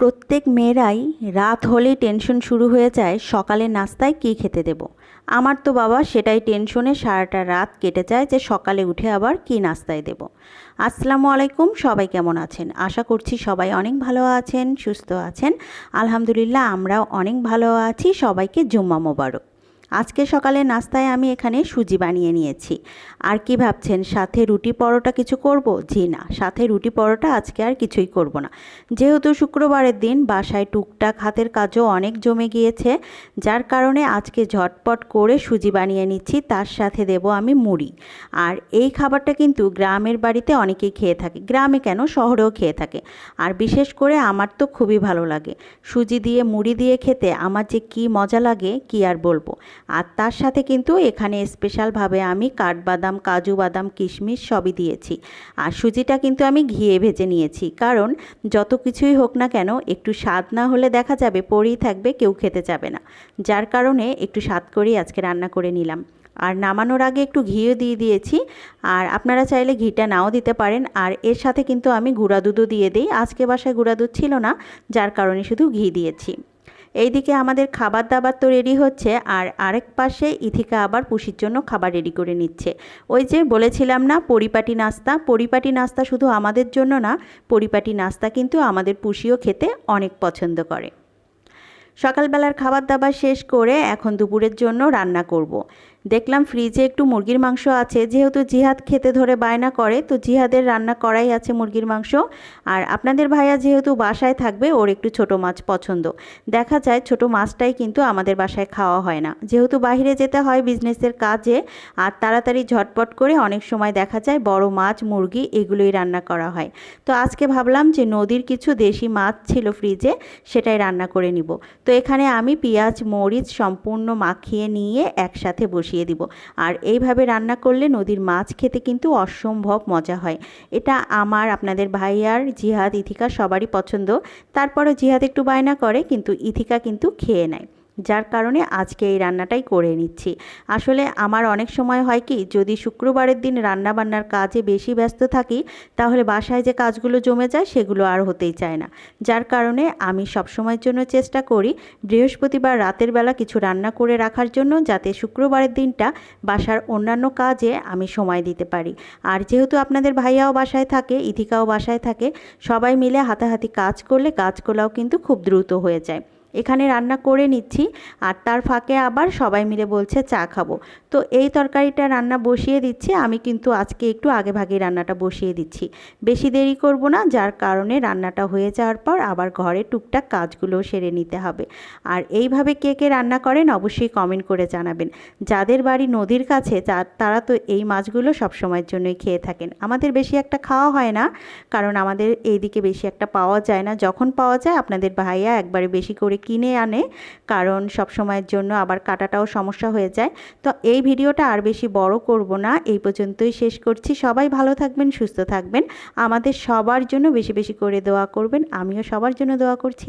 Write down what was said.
প্রত্যেক মেয়েরাই রাত হলেই টেনশন শুরু হয়ে যায়, সকালে নাস্তায় কি খেতে দেব? আমার তো বাবা সেটাই টেনশনে সারাটা রাত কেটে যায় যে সকালে উঠে আবার কি নাস্তায় দেব। আসসালামু আলাইকুম, সবাই কেমন আছেন? আশা করছি সবাই অনেক ভালো আছেন, সুস্থ আছেন। আলহামদুলিল্লাহ, আমরাও অনেক ভালো আছি। সবাইকে জুম্মা মোবারক। আজকে সকালে নাস্তায় আমি এখানে সুজি বানিয়ে নিয়েছি। আর কি ভাবছেন, সাথে রুটি পরোটা কিছু করব? জি না, সাথে রুটি পরোটা আজকে আর কিছুই করব না। যেহেতু শুক্রবারের দিন, বাসায় টুকটাক হাতের কাজও অনেক জমে গিয়েছে, যার কারণে আজকে ঝটপট করে সুজি বানিয়ে নিচ্ছি, তার সাথে দেব আমি মুড়ি। আর এই খাবারটা কিন্তু গ্রামের বাড়িতে অনেকেই খেয়ে থাকে, গ্রামে কেন শহরেও খেয়ে থাকে। আর বিশেষ করে আমার তো খুবই ভালো লাগে। সুজি দিয়ে, মুড়ি দিয়ে খেতে আমার যে কি মজা লাগে, কি আর বলব। আর তার সাথে কিন্তু এখানে স্পেশালভাবে আমি কাঠবাদাম, কাজু বাদাম, কিশমিশ সবই দিয়েছি। আর সুজিটা কিন্তু আমি ঘিয়ে ভেজে নিয়েছি। কারণ যত কিছুই হোক না কেন, একটু স্বাদ না হলে দেখা যাবে পরেই থাকবে, কেউ খেতে যাবে না। যার কারণে একটু স্বাদ করেই আজকে রান্না করে নিলাম। আর নামানোর আগে একটু ঘিও দিয়ে দিয়েছি। আর আপনারা চাইলে ঘিটা নাও দিতে পারেন। আর এর সাথে কিন্তু আমি গুঁড়া দুধও দিয়ে দিই। আজকে বাসায় গুঁড়া দুধ ছিল না, যার কারণে শুধু ঘি দিয়েছি। এইদিকে আমাদের খাবার দাবার তো রেডি হচ্ছে, আর আরেক পাশে ইথিকা আবার পুষির জন্য খাবার রেডি করে নিচ্ছে। ওই যে বলেছিলাম না, পরিপাটি নাস্তা। পরিপাটি নাস্তা শুধু আমাদের জন্য না, পরিপাটি নাস্তা কিন্তু আমাদের পুষিও খেতে অনেক পছন্দ করে। সকালবেলার খাবার দাবার শেষ করে এখন দুপুরের জন্য রান্না করব। দেখলাম ফ্রিজে একটু মুরগির মাংস আছে, যেহেতু জিহাদ খেতে ধরে বায়না করে, তো জিহাদের রান্না করাই আছে মুরগির মাংস। আর আপনাদের ভাইয়া যেহেতু বাসায় থাকবে, ওর একটু ছোট মাছ পছন্দ। দেখা যায় ছোট মাছটাই কিন্তু আমাদের বাসায় খাওয়া হয় না। যেহেতু বাইরে যেতে হয় বিজনেসের কাজে, আর তাড়াতাড়ি ঝটপট করে অনেক সময় দেখা যায় বড় মাছ, মুরগি এগুলোই রান্না করা হয়। তো আজকে ভাবলাম যে নদীর কিছু দেশি মাছ ছিল ফ্রিজে, সেটাই রান্না করে নিব। তো এখানে আমি পেঁয়াজ, মরিচ সম্পূর্ণ মাখিয়ে নিয়ে একসাথে বসিয়ে দিব। আর এইভাবে রান্না করলে নদীর মাছ খেতে কিন্তু অসম্ভব মজা হয়। এটা আমার, আপনাদের ভাইয়ার, জিহাদ, ইথিকা সবারই পছন্দ। তারপরে জিহাদ একটু বায়না করে, কিন্তু ইথিকা কিন্তু খেয়ে নেয়। যার কারণে আজকে এই রান্নাটাই করে নিচ্ছি। আসলে আমার অনেক সময় হয় কি, যদি শুক্রবারের দিন রান্না বান্নার কাজে বেশি ব্যস্ত থাকি, তাহলে বাসায় যে কাজগুলো জমে যায়, সেগুলো আর হতেই চায় না। যার কারণে আমি সবসময়ের জন্য চেষ্টা করি বৃহস্পতিবার রাতের বেলা কিছু রান্না করে রাখার জন্য, যাতে শুক্রবারের দিনটা বাসার অন্যান্য কাজে আমি সময় দিতে পারি। আর যেহেতু আপনাদের ভাইয়াও বাসায় থাকে, ইথিকাও বাসায় থাকে, সবাই মিলে হাতাহাতি কাজ করলে কাজগুলোও কিন্তু খুব দ্রুত হয়ে যায়। এখানে রান্না করে নিচ্ছি আর তার ফাঁকে আবার সবাই মিলে বলছে চা খাব। তো এই তরকারিটা রান্না বসিয়ে দিচ্ছি, আমি কিন্তু আজকে একটু আগে ভাগে রান্নাটা বসিয়ে দিচ্ছি। বেশি দেরি করব না, যার কারণে রান্নাটা হয়ে যাওয়ার পর আবার ঘরে টুকটাক কাজগুলোও সেরে নিতে হবে। আর এইভাবে কে কে রান্না করেন অবশ্যই কমেন্ট করে জানাবেন। যাদের বাড়ি নদীর কাছে তারা তো এই মাছগুলো সবসময়ের জন্যই খেয়ে থাকেন। আমাদের বেশি একটা খাওয়া হয় না, কারণ আমাদের এইদিকে বেশি একটা পাওয়া যায় না। যখন পাওয়া যায়, আপনাদের ভাইয়া একবারে বেশি করে কিনে আনে, কারণ সব সময়ের জন্য আবার কাটাটাও সমস্যা হয়ে যায়। তো এই ভিডিওটা আর বেশি বড় করব না, এই পর্যন্তই শেষ করছি। সবাই ভালো থাকবেন, সুস্থ থাকবেন। আমাদের সবার জন্য বেশি বেশি করে দোয়া করবেন। আমিও সবার জন্য দোয়া করছি।